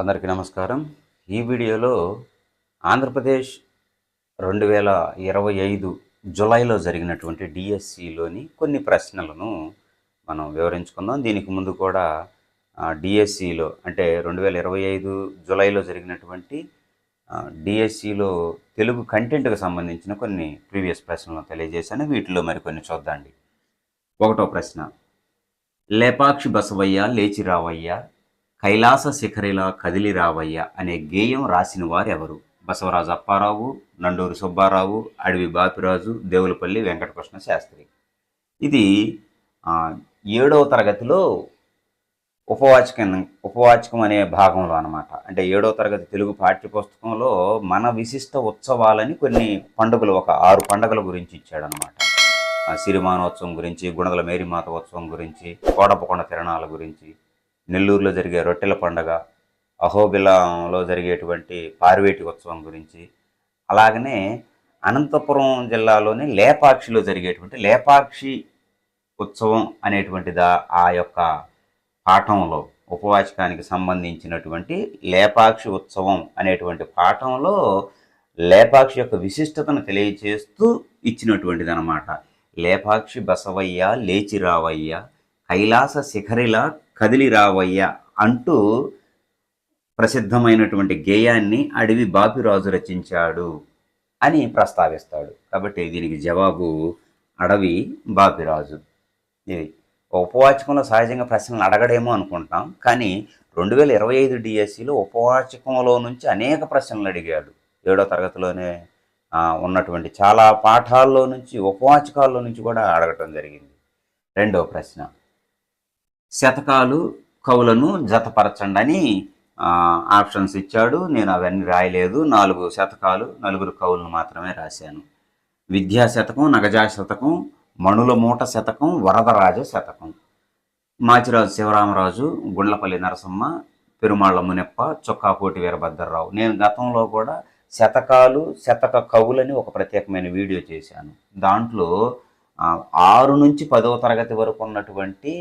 అందరికీ నమస్కారం. ఈ వీడియోలో ఆంధ్రప్రదేశ్ రెండు వేల ఇరవై ఐదు జులైలో జరిగినటువంటి డిఎస్సిలోని కొన్ని ప్రశ్నలను మనం వివరించుకుందాం. దీనికి ముందు కూడా డిఎస్సిలో అంటే రెండు వేల ఇరవై ఐదు జులైలో జరిగినటువంటి డిఎస్సిలో తెలుగు కంటెంట్కి సంబంధించిన కొన్ని ప్రీవియస్ ప్రశ్నలను తెలియజేశాను. వీటిలో మరికొన్ని చూద్దాండి. ఒకటో ప్రశ్న. లేపాక్షి బసవయ్య లేచి రావయ్యా కైలాస శిఖరిలా కదిలి రావయ్య అనే గేయం రాసిన వారు ఎవరు బసవరాజు అప్పారావు నండూరు సుబ్బారావు అడవి బాపిరాజు దేవులపల్లి వెంకటకృష్ణ శాస్త్రి. ఇది ఏడవ తరగతిలో ఉపవాచకం ఉపవాచకం అనే భాగంలో అనమాట అంటే ఏడవ తరగతి తెలుగు పాఠ్యపుస్తకంలో మన విశిష్ట ఉత్సవాలని కొన్ని పండుగలు ఒక ఆరు పండుగల గురించి ఇచ్చాడనమాట సిరిమానోత్సవం గురించి గుణదల మేరీమాత ఉత్సవం గురించి కోడపకొండ తిరణాల గురించి నెల్లూరులో జరిగే రొట్టెల పండగ అహోబిలంలో జరిగేటువంటి పార్వేటి ఉత్సవం గురించి అలాగనే అనంతపురం జిల్లాలోని లేపాక్షిలో జరిగేటువంటి లేపాక్షి ఉత్సవం అనేటువంటి దా ఆ యొక్క పాఠంలో ఉపవాచకానికి సంబంధించినటువంటి లేపాక్షి ఉత్సవం అనేటువంటి పాఠంలో లేపాక్షి యొక్క విశిష్టతను తెలియచేస్తూ ఇచ్చినటువంటిది అనమాట లేపాక్షి బసవయ్య లేచిరావయ్య కైలాస శిఖరిలా కదిలిరావయ్య అంటూ ప్రసిద్ధమైనటువంటి గేయాన్ని అడవి బాపిరాజు రచించాడు అని ప్రస్తావిస్తాడు. కాబట్టి దీనికి జవాబు అడవి బాపిరాజు. ఇది ఉపవాచకంలో సహజంగా ప్రశ్నలు అడగడేమో అనుకుంటాం. కానీ రెండు వేల ఇరవై ఐదు డిఎస్సిలో ఉపవాచకంలో నుంచి అనేక ప్రశ్నలు అడిగాడు. ఏడో తరగతిలోనే ఉన్నటువంటి చాలా పాఠాల్లో నుంచి ఉపవాచకాల్లో నుంచి కూడా అడగటం జరిగింది. రెండవ ప్రశ్న శతకాలు కవులను జతపరచండి అని ఆప్షన్స్ ఇచ్చాడు. నేను అవన్నీ రాయలేదు. నాలుగు శతకాలు నలుగురు కవులను మాత్రమే రాశాను. విద్యా శతకం నగజా శతకం మణుల మూట శతకం వరదరాజ శతకం. మాచిరాజు శివరామరాజు గుండ్లపల్లి నరసమ్మ పెరుమాళ్ళ మునెప్ప చొక్కాపోటి వీరభద్రరావు. నేను గతంలో కూడా శతకాలు శతక కవులని ఒక ప్రత్యేకమైన వీడియో చేశాను. దాంట్లో ఆరు నుంచి పదవ తరగతి వరకు ఉన్నటువంటి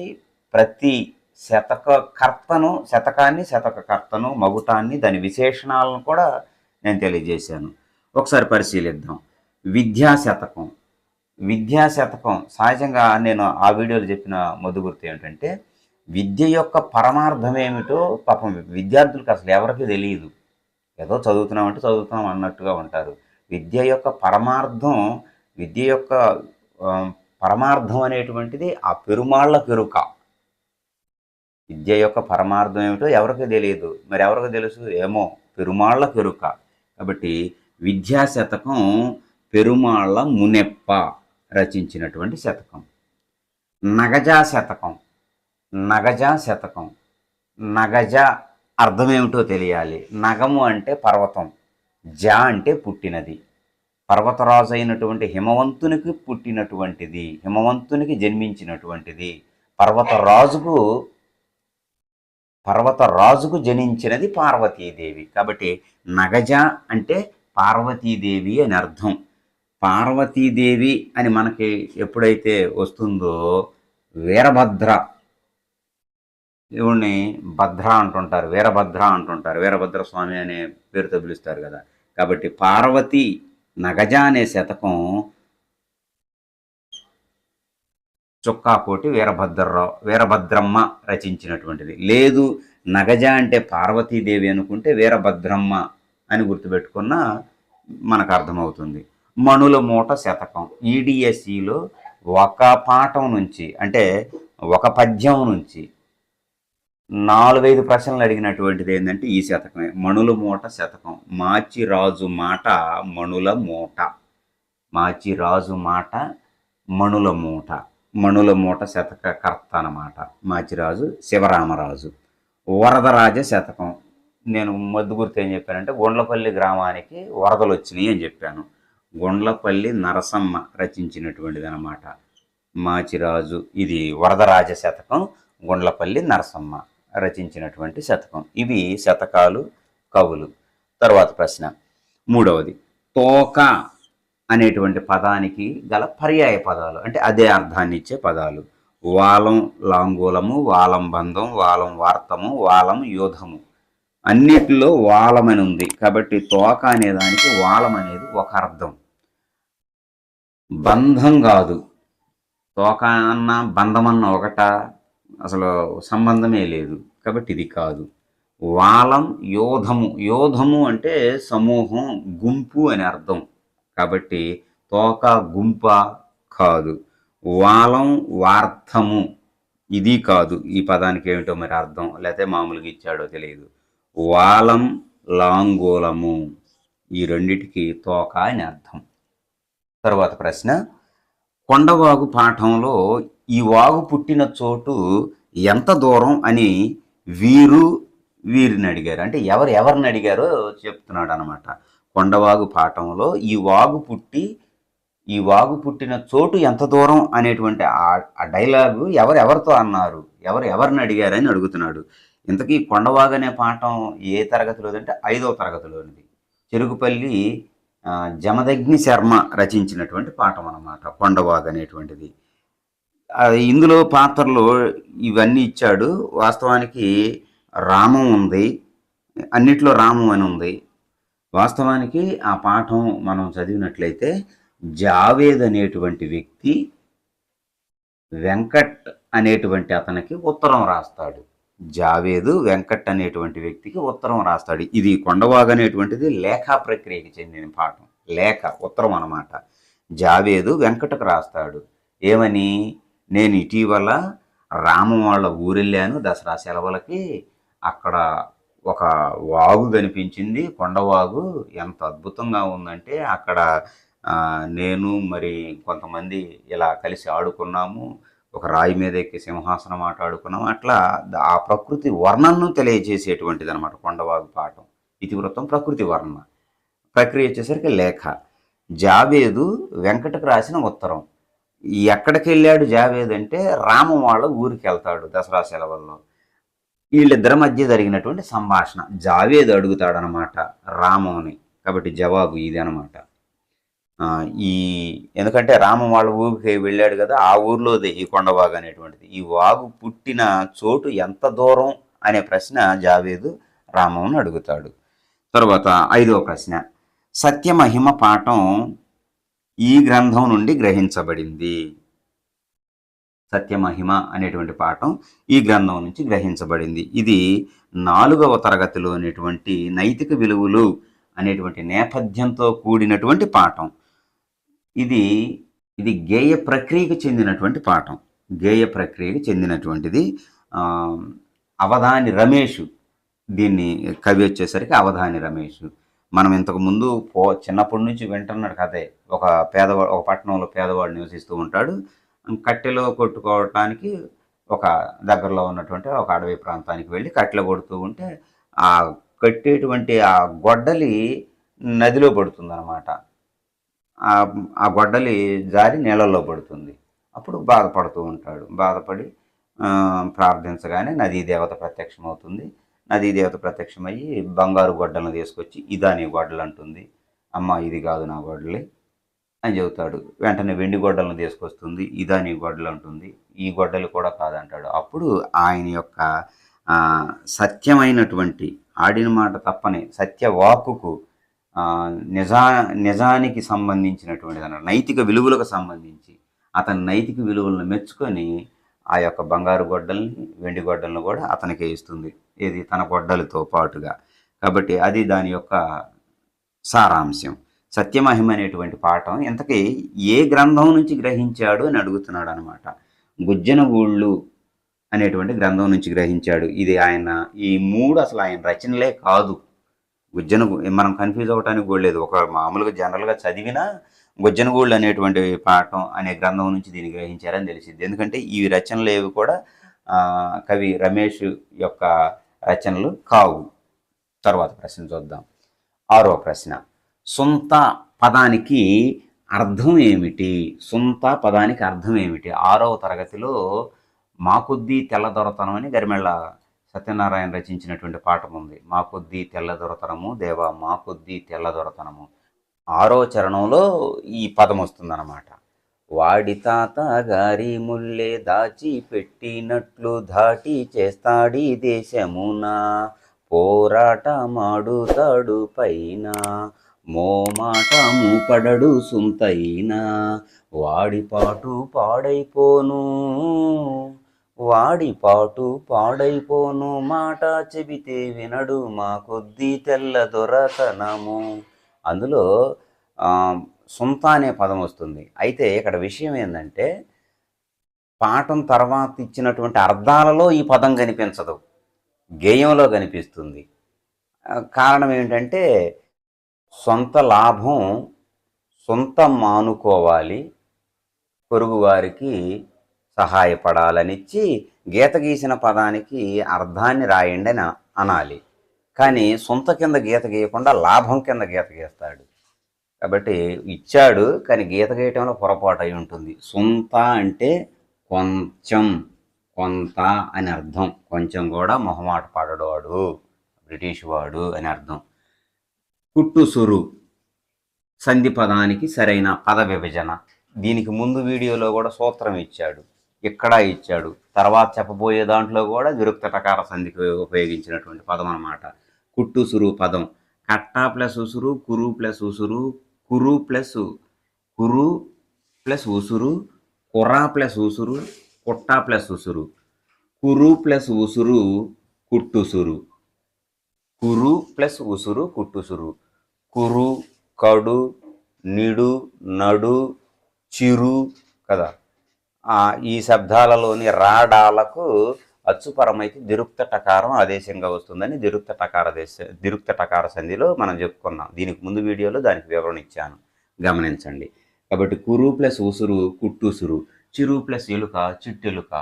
ప్రతి శతక కర్తను శతకాన్ని శతక కర్తను మగుటాన్ని దాని విశేషణాలను కూడా నేను తెలియజేశాను. ఒకసారి పరిశీలిద్దాం. విద్యా శతకం. విద్యా శతకం. సహజంగా నేను ఆ వీడియోలో చెప్పిన మొద్దు ఏంటంటే విద్య యొక్క పరమార్థం ఏమిటో పాపం విద్యార్థులకు అసలు ఎవరికి తెలియదు. ఏదో చదువుతున్నామంటే చదువుతున్నాం అన్నట్టుగా ఉంటారు. విద్య యొక్క పరమార్థం విద్య యొక్క పరమార్థం అనేటువంటిది ఆ పెరుమాళ్ళ పెరుక. విద్య యొక్క పరమార్థం ఏమిటో ఎవరికి తెలియదు. మరి ఎవరికి తెలుసు? ఏమో పెరుమాళ్ళ పెరుక కాబట్టి విద్యా శతకం పెరుమాళ్ళ మునెప్ప రచించినటువంటి శతకం. నగజా శతకం. నగజా శతకం. నగజ అర్థమేమిటో తెలియాలి. నగము అంటే పర్వతం. జా అంటే పుట్టినది. పర్వతరాజు అయినటువంటి హిమవంతునికి పుట్టినటువంటిది. హిమవంతునికి జన్మించినటువంటిది. పర్వతరాజుకు పర్వతరాజుకు జనించినది పార్వతీదేవి. కాబట్టి నగజ అంటే పార్వతీదేవి అని అర్థం. పార్వతీదేవి అని మనకి ఎప్పుడైతే వస్తుందో వీరభద్ర. దేవుణ్ణి భద్ర అంటుంటారు వీరభద్ర అంటుంటారు. వీరభద్ర స్వామి అనే పేరుతో పిలుస్తారు కదా. కాబట్టి పార్వతి నగజ అనే శతకం చుక్కాపోటి వీరభద్రరావు వీరభద్రమ్మ రచించినటువంటిది. లేదు నగజ అంటే పార్వతీదేవి అనుకుంటే వీరభద్రమ్మ అని గుర్తుపెట్టుకున్న మనకు అర్థమవుతుంది. మణుల మూట శతకం. ఈడిఎస్సిలో ఒక పాఠం నుంచి అంటే ఒక పద్యం నుంచి నాలుగైదు ప్రశ్నలు అడిగినటువంటిది ఏంటంటే ఈ శతకమే. మణుల మూట శతకం. మాచిరాజు మాట మణుల మూట. మాచిరాజు మాట మణుల మూట. మణుల మూట శతక కర్త అన్నమాట. మాచిరాజు శివరామరాజు. వరదరాజ శతకం. నేను మొద్దు గుర్తు ఏం చెప్పానంటే గుండ్లపల్లి గ్రామానికి వరదలు వచ్చినాయి అని చెప్పాను. గుండ్లపల్లి నరసమ్మ రచించినటువంటిది అనమాట మాచిరాజు ఇది వరదరాజ శతకం గుండ్లపల్లి నరసమ్మ రచించినటువంటి శతకం. ఇవి శతకాలు కవులు. తర్వాత ప్రశ్న. మూడవది తోక అనేటువంటి పదానికి గల పర్యాయ పదాలు. అంటే అదే అర్థాన్ని ఇచ్చే పదాలు. వాలం లాంగూలము వాలం బంధం వాలం వార్తము వాలం యూధము. అన్నిటిలో వాలమని ఉంది. కాబట్టి తోక అనేదానికి వాలం అనేది ఒక అర్థం. బంధం కాదు. తోక అన్న బంధమన్న ఒకట అసలు సంబంధమే లేదు. కాబట్టి ఇది కాదు. వాలం యోధము. యోధము అంటే సమూహం గుంపు అని అర్థం. కాబట్టి తోక గుంప కాదు. వాలం వార్థము. ఇది కాదు. ఈ పదానికి ఏమిటో మరి అర్థం? లేకపోతే మామూలుగా ఇచ్చాడో తెలియదు. వాలం లాంగోలము. ఈ రెండిటికి తోక అని అర్థం. తర్వాత ప్రశ్న. కొండవాగు పాఠంలో ఈ వాగు పుట్టిన చోటు ఎంత దూరం అని వీరు వీరిని అడిగారు. అంటే ఎవరు ఎవరిని అడిగారో చెప్తున్నాడు అనమాట కొండవాగు పాఠంలో ఈ వాగు పుట్టి ఈ వాగు పుట్టిన చోటు ఎంత దూరం అనేటువంటి ఆ- డైలాగు ఎవరు ఎవరితో అన్నారు ఎవరు ఎవరిని అడిగారని అడుగుతున్నాడు. ఇంతకీ కొండవాగు అనే పాఠం ఏ తరగతిలో అంటే ఐదవ తరగతిలోనిది. చెరుకుపల్లి జమదగ్ని శర్మ రచించినటువంటి పాఠం అన్నమాట కొండవాగు అనేటువంటిది. ఇందులో పాత్రలు ఇవన్నీ ఇచ్చాడు. వాస్తవానికి రామం ఉంది అన్నిట్లో రామం అని ఉంది. వాస్తవానికి ఆ పాఠం మనం చదివినట్లయితే జావేద్ అనేటువంటి వ్యక్తి వెంకట్ అనేటువంటి అతనికి ఉత్తరం రాస్తాడు. జావేదు వెంకట్ అనేటువంటి వ్యక్తికి ఉత్తరం రాస్తాడు. ఇది కొండవాగ్ అనేటువంటిది లేఖా ప్రక్రియకి చెందిన పాఠం. లేఖ ఉత్తరం అన్నమాట. జావేదు వెంకటకు రాస్తాడు. ఏమని? నేను ఇటీవల రామం వాళ్ళ ఊరెళ్ళాను దసరా సెలవులకి అక్కడ ఒక వాగు కనిపించింది. కొండవాగు ఎంత అద్భుతంగా ఉందంటే అక్కడ నేను మరి కొంతమంది ఇలా కలిసి ఆడుకున్నాము. ఒక రాయి మీద ఎక్కి సింహాసనం ఆట ఆడుకున్నాము. అట్లా ఆ ప్రకృతి వర్ణనను తెలియజేసేటువంటిది అనమాట కొండవాగు పాఠం. ఇతివృత్తం ప్రకృతి వర్ణన ప్రక్రియ వచ్చేసరికి లేఖ. జావేదు వెంకటకు రాసిన ఉత్తరం. ఎక్కడికి వెళ్ళాడు జావేద్ అంటే రామం వాళ్ళ ఊరికి వెళ్తాడు దసరా సెలవుల్లో. వీళ్ళిద్దరి మధ్య జరిగినటువంటి సంభాషణ. జావేద్ అడుగుతాడనమాట రామని. కాబట్టి జవాబు ఇది అనమాట. ఈ ఎందుకంటే రామ వాళ్ళ ఊరికి వెళ్ళాడు కదా ఆ ఊర్లోదే ఈ కొండవాగు అనేటువంటిది. ఈ వాగు పుట్టిన చోటు ఎంత దూరం అనే ప్రశ్న జావేదు రామం అడుగుతాడు. తర్వాత ఐదవ ప్రశ్న. సత్యమహిమ పాఠం ఈ గ్రంథం నుండి గ్రహించబడింది. సత్యమహిమ అనేటువంటి పాఠం ఈ గ్రంథం నుంచి గ్రహించబడింది. ఇది నాలుగవ తరగతిలో అనేటువంటి నైతిక విలువలు అనేటువంటి నేపథ్యంతో కూడినటువంటి పాఠం. ఇది ఇది గేయ ప్రక్రియకు చెందినటువంటి పాఠం. గేయ ప్రక్రియకు చెందినటువంటిది అవధాని రమేష్. దీన్ని కవి వచ్చేసరికి అవధాని రమేష్. మనం ఇంతకు ముందు పో చిన్నప్పటి నుంచి వింటున్నాడు కదే ఒక పేదవాడు ఒక పట్టణంలో పేదవాడు నివసిస్తూ ఉంటాడు. కట్టెలో కొట్టుకోవటానికి ఒక దగ్గరలో ఉన్నటువంటి ఒక అడవి ప్రాంతానికి వెళ్ళి కట్టెలు కొడుతూ ఉంటే ఆ కట్టేటువంటి ఆ గొడ్డలి నదిలో పడుతుంది అన్నమాట ఆ గొడ్డలి జారి నీళ్ళల్లో పడుతుంది. అప్పుడు బాధపడుతూ ఉంటాడు. బాధపడి ప్రార్థించగానే నదీ దేవత ప్రత్యక్షమవుతుంది. నదీ దేవత ప్రత్యక్షమయ్యి బంగారు గొడ్డలను తీసుకొచ్చి ఇదా నీ గొడ్డలు అంటుంది అమ్మ ఇది కాదు నా గొడ్డలి. అని చెబుతాడు. వెంటనే వెండి గొడ్డలను తీసుకొస్తుంది. ఇదా నీ గొడ్డలు అంటుంది. ఈ గొడ్డలు కూడా కాదంటాడు. అప్పుడు ఆయన యొక్క సత్యమైనటువంటి ఆడిన మాట తప్పని సత్య వాక్కుకు నిజా నిజానికి సంబంధించినటువంటి అన్నాడు. నైతిక విలువలకు సంబంధించి అతని నైతిక విలువలను మెచ్చుకొని ఆ యొక్క బంగారు గొడ్డల్ని వెండి గొడ్డలను కూడా అతనికి ఇస్తుంది. ఇది తన గొడ్డలతో పాటుగా. కాబట్టి అది దాని యొక్క సారాంశం. సత్యమహిమ అనేటువంటి పాఠం ఇంతకీ ఏ గ్రంథం నుంచి గ్రహించాడు అని అడుగుతున్నాడు అనమాట గుజ్జనగూళ్ళు అనేటువంటి గ్రంథం నుంచి గ్రహించాడు. ఇది ఆయన ఈ మూడు అసలు ఆయన రచనలే కాదు. గుజ్జన మనం కన్ఫ్యూజ్ అవ్వడానికి కూడా లేదు. ఒక మామూలుగా జనరల్గా చదివినా గుజ్జనగూళ్ళు అనేటువంటి పాఠం అనే గ్రంథం నుంచి దీన్ని గ్రహించారని తెలిసింది. ఎందుకంటే ఈ రచనలు ఏవి కూడా కవి రమేష్ యొక్క రచనలు కావు. తర్వాత ప్రశ్న చూద్దాం. ఆరో ప్రశ్న. సొంత పదానికి అర్థం ఏమిటి? సొంత పదానికి అర్థం ఏమిటి? ఆరవ తరగతిలో మా కొద్దీ తెల్లదొరతనం అని గరిమెళ్ళ సత్యనారాయణ రచించినటువంటి పాఠం ఉంది. మా కొద్దీ తెల్లదొరతనము దేవా మా కొద్దీ తెల్లదొరతనము. ఆరో చరణంలో ఈ పదం వస్తుందన్నమాట. వాడి తాత గారి ముల్లే దాచి పెట్టినట్లు దాటి చేస్తాడి దేశమున. పోరాటమాడుతాడు పైన. మోమాటము పడడు సుంతైన వాడి పాటు పాడైపోను. వాడి పాటు పాడైపోను మాట చెబితే వినడు మా కొద్దీ తెల్ల దొరతనము. అందులో ఆ, సొంత అనే పదం వస్తుంది. అయితే ఇక్కడ విషయం ఏంటంటే పాఠం తర్వాత ఇచ్చినటువంటి అర్థాలలో ఈ పదం కనిపించదు. గేయంలో కనిపిస్తుంది. కారణం ఏంటంటే సొంత లాభం సొంత మానుకోవాలి. పొరుగువారికి సహాయపడాలనిచ్చి గీత గీసిన పదానికి అర్థాన్ని రాయండి అని అనాలి. కానీ సొంత కింద గీత గీయకుండా లాభం కింద గీత గీస్తాడు. కాబట్టి ఇచ్చాడు కానీ గీత గీయటంలో పొరపాటు అయి ఉంటుంది. సొంత అంటే కొంచెం కొంత అని అర్థం. కొంచెం కూడా మొహమాట పడడవాడు బ్రిటిష్ వాడు అని అర్థం. కుట్టుసురు సంధి పదానికి సరైన పద విభజన. దీనికి ముందు వీడియోలో కూడా సూత్రం ఇచ్చాడు. ఇక్కడ ఇచ్చాడు. తర్వాత చెప్పబోయే దాంట్లో కూడా విరుక్తటకార సంధికి ఉపయోగించినటువంటి పదం అన్నమాట. కుట్టుసురు పదం. కట్ట ప్లస్ ఉసురు కురు ప్లస్ ఉసురు కురు ప్లస్ కురు ప్లస్ ఉసురు కుర్రా ప్లస్ ఉసురు కుట్ట ప్లస్ ఉసురు. కురు ప్లస్ ఉసురు కుట్టుసురు. కురు ప్లస్ ఉసురు కుట్టుసురు. కురు కడు నిడు నడు చిరు కదా. ఈ శబ్దాలలోని రాడాలకు అచ్చుపరమైతే దిరుక్త టకారం ఆదేశంగా వస్తుందని దిరుక్త టకార దేశ దిరుక్త టకార సంధిలో మనం చెప్పుకున్నాం. దీనికి ముందు వీడియోలో దానికి వివరణ ఇచ్చాను. గమనించండి. కాబట్టి కురు ప్లస్ ఉసురు కుట్టుసురు చిరు ప్లస్ ఎలుక చిట్టెలుక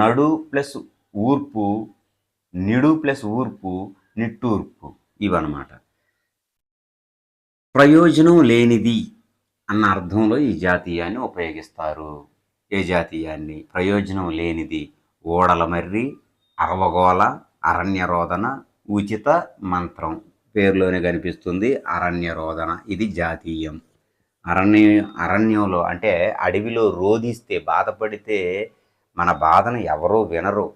నడు ప్లస్ ఊర్పు నిడు ప్లస్ ఊర్పు నిట్టూర్పు ఇవన్నమాట. ప్రయోజనం లేనిది అన్న అర్థంలో ఈ జాతీయాన్ని ఉపయోగిస్తారు. ఏ జాతీయాన్ని? ప్రయోజనం లేనిది ఓడల మర్రి అరవగోళ అరణ్యరోధన ఉచిత మంత్రం పేరులోనే కనిపిస్తుంది. అరణ్యరోధన ఇది జాతీయం. అరణ్య అరణ్యంలో అంటే అడవిలో రోధిస్తే బాధపడితే మన బాధను ఎవరూ వినరు.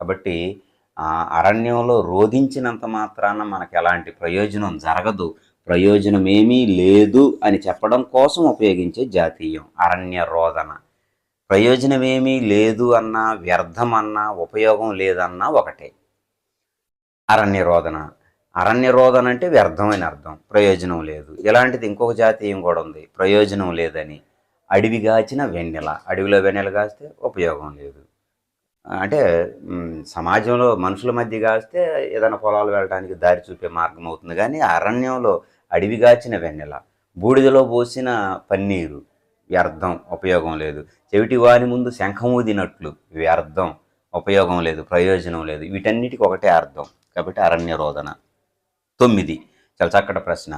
కాబట్టి ఆ అరణ్యంలో రోధించినంత మాత్రాన మనకు ఎలాంటి ప్రయోజనం జరగదు. ప్రయోజనమేమీ లేదు అని చెప్పడం కోసం ఉపయోగించే జాతీయం అరణ్య రోదన. ప్రయోజనమేమీ లేదు అన్నా వ్యర్థం అన్నా ఉపయోగం లేదన్నా ఒకటే. అరణ్య రోదన. అరణ్య రోదన అంటే వ్యర్థమైన అర్థం. ప్రయోజనం లేదు. ఇలాంటిది ఇంకొక జాతీయం కూడా ఉంది. ప్రయోజనం లేదని. అడవి కాచిన వెన్నెల. అడవిలో వెన్నెల కాస్తే ఉపయోగం లేదు. అంటే సమాజంలో మనుషుల మధ్య కాస్తే ఏదైనా పొలాలు వెళ్ళడానికి దారి చూపే మార్గం అవుతుంది. కానీ అరణ్యంలో అడవిగాచిన వెన్నెల బూడిదలో పోసిన పన్నీరు. వ్యర్థం ఉపయోగం లేదు. చెవిటి వాని ముందు శంఖమూదినట్లు వ్యర్థం ఉపయోగం లేదు ప్రయోజనం లేదు. వీటన్నిటికి ఒకటే అర్థం కాబట్టి అరణ్య రోదన. తొమ్మిది చాలా చక్కటి ప్రశ్న.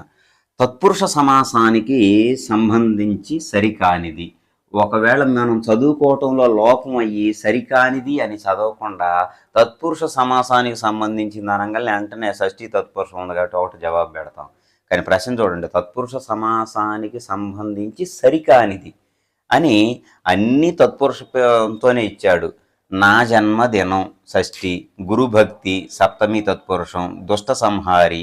తత్పురుష సమాసానికి సంబంధించి సరికానిది. ఒకవేళ మనం చదువుకోవటంలో లోపం అయ్యి సరికానిది అని చదవకుండా తత్పురుష సమాసానికి సంబంధించింది అనగానే వెంటనే షష్ఠీ తత్పురుషం ఉంది కాబట్టి ఒకటి జవాబు పెడతాం. కానీ ప్రశ్న చూడండి తత్పురుష సమాసానికి సంబంధించి సరికానిది అని అన్ని తత్పురుషంతోనే ఇచ్చాడు. నా జన్మదినం షష్ఠి గురుభక్తి సప్తమి తత్పురుషం దుష్ట సంహారి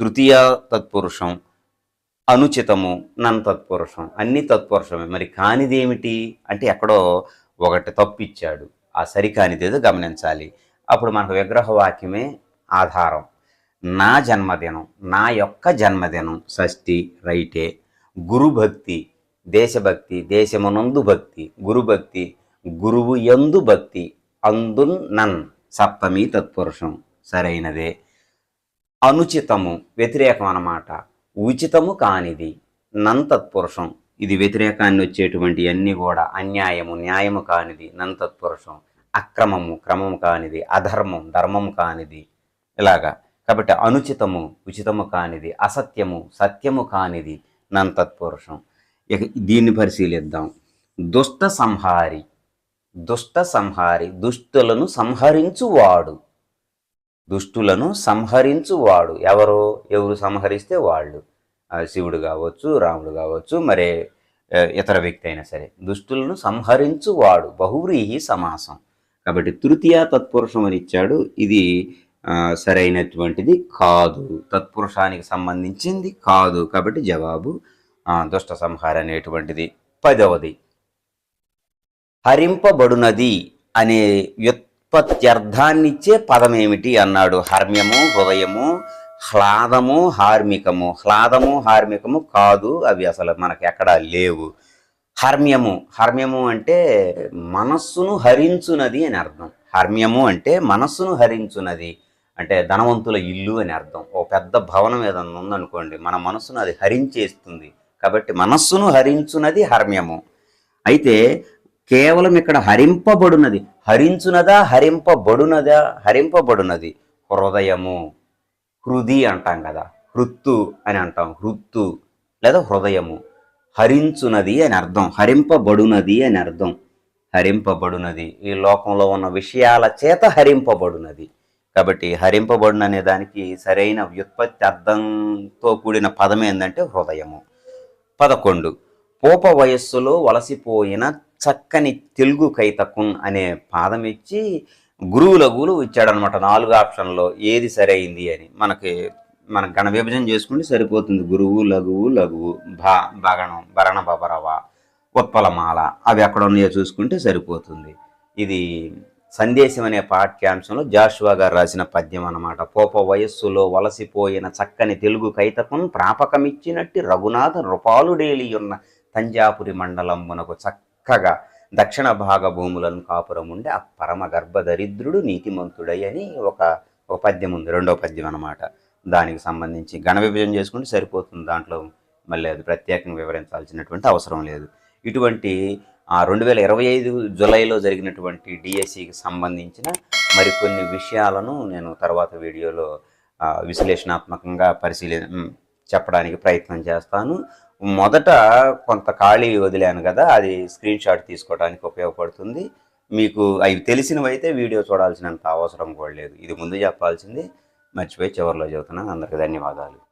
తృతీయ తత్పురుషం అనుచితము నన్ తత్పురుషం అన్ని తత్పురుషమే. మరి కానిదేమిటి? అంటే ఎక్కడో ఒకటి తప్పిచ్చాడు. ఆ సరికానిదేదో గమనించాలి. అప్పుడు మనకు విగ్రహ వాక్యమే ఆధారం. నా జన్మదినం నా యొక్క జన్మదినం షష్ఠి రైటే. గురుభక్తి దేశభక్తి దేశమునందు భక్తి గురుభక్తి గురువు యందు భక్తి అందున్ నన్ సప్తమి తత్పురుషం సరైనదే. అనుచితము వ్యతిరేకం అన్నమాట ఉచితము కానిది నన్ తత్పురుషం. ఇది వ్యతిరేకాన్ని వచ్చేటువంటి అన్నీ కూడా అన్యాయము న్యాయము కానిది నన్ తత్పురుషం. అక్రమము క్రమము కానిది అధర్మం ధర్మం కానిది. ఇలాగా. కాబట్టి అనుచితము ఉచితము కానిది అసత్యము సత్యము కానిది నన్ తత్పురుషం ఇక దీన్ని పరిశీలిద్దాం. దుష్ట సంహారి దుష్ట సంహారి దుష్టులను సంహరించువాడు. దుష్టులను సంహరించువాడు. ఎవరు ఎవరు సంహరిస్తే వాళ్ళు. శివుడు కావచ్చు రాముడు కావచ్చు మరే ఇతర వ్యక్తి అయినా సరే. దుష్టులను సంహరించువాడు. బహువ్రీహి సమాసం. కాబట్టి తృతీయ తత్పురుషం అని ఇచ్చాడు. ఇది సరైనటువంటిది కాదు. తత్పురుషానికి సంబంధించింది కాదు. కాబట్టి జవాబు దుష్ట సంహార అనేటువంటిది. పదవది హరింపబడునది అనే వ్యుత్పత్త్యర్థాన్నిచ్చే పదం ఏమిటి అన్నాడు. హర్మ్యము హృదయము హ్లాదము హార్మికము. హ్లాదము హార్మికము కాదు. అవి అసలు మనకి ఎక్కడా లేవు. హర్మ్యము హర్మ్యము అంటే మనస్సును హరించునది అని అర్థం. హర్మ్యము అంటే మనస్సును హరించునది. అంటే ధనవంతుల ఇల్లు అని అర్థం. ఓ పెద్ద భవనం ఏదన్నా ఉందనుకోండి మన మనస్సును అది హరించేస్తుంది. కాబట్టి మనస్సును హరించునది హర్మ్యము. అయితే కేవలం ఇక్కడ హరింపబడునది. హరించునదా హరింపబడునదా హరింపబడునది? హృదయము. హృది అంటాం కదా. హృత్తు అని అంటాం. హృత్తు లేదా హృదయము. హరించునది అని అర్థం. హరింపబడునది అని అర్థం. హరింపబడునది. ఈ లోకంలో ఉన్న విషయాల చేత హరింపబడునది. కాబట్టి హరింపబడును అనే దానికి సరైన వ్యుత్పత్తి అర్థంతో కూడిన పదం ఏంటంటే హృదయము. పదకొండు. పోప వయస్సులో వలసిపోయిన చక్కని తెలుగు కైతకున్ అనే పాదం ఇచ్చి గురువు లఘువులు ఇచ్చాడనమాట. నాలుగు ఆప్షన్లో ఏది సరైంది అని. మనకి మన గణ విభజన చేసుకుంటే సరిపోతుంది. గురువు లఘువు లఘువు భా భగణం భరణ బబరవ ఉత్పలమాల అవి ఎక్కడ ఉన్నాయో చూసుకుంటే సరిపోతుంది. ఇది సందేశం అనే పాఠ్యాంశంలో జాషువా గారు రాసిన పద్యం అన్నమాట. పోప వయస్సులో వలసిపోయిన చక్కని తెలుగు కైతకం ప్రాపకమిచ్చినట్టి రఘునాథ నృపాలుడేలియున్న తంజాపురి మండలమునకు చక్కగా దక్షిణ భాగ భూములను కాపురం ఉండే ఆ పరమ గర్భ దరిద్రుడు నీతిమంతుడై అని ఒక ఒక పద్యం ఉంది. రెండో పద్యం అన్నమాట. దానికి సంబంధించి గణ విభజన చేసుకుంటే సరిపోతుంది. దాంట్లో మళ్ళీ అది ప్రత్యేకంగా వివరించాల్సినటువంటి అవసరం లేదు. ఇటువంటి రెండు వేల ఇరవై ఐదు జులైలో జరిగినటువంటి డిఎస్సికి సంబంధించిన మరికొన్ని విషయాలను నేను తర్వాత వీడియోలో విశ్లేషణాత్మకంగా పరిశీలి చెప్పడానికి ప్రయత్నం చేస్తాను. మొదట కొంత ఖాళీ వదిలాను కదా అది స్క్రీన్ షాట్ తీసుకోవడానికి ఉపయోగపడుతుంది. మీకు అవి తెలిసినవైతే వీడియో చూడాల్సినంత అవసరం కూడా లేదు. ఇది ముందు చెప్పాల్సింది మర్చిపోయి చివరిలో చెబుతున్నాను. అందరికీ ధన్యవాదాలు.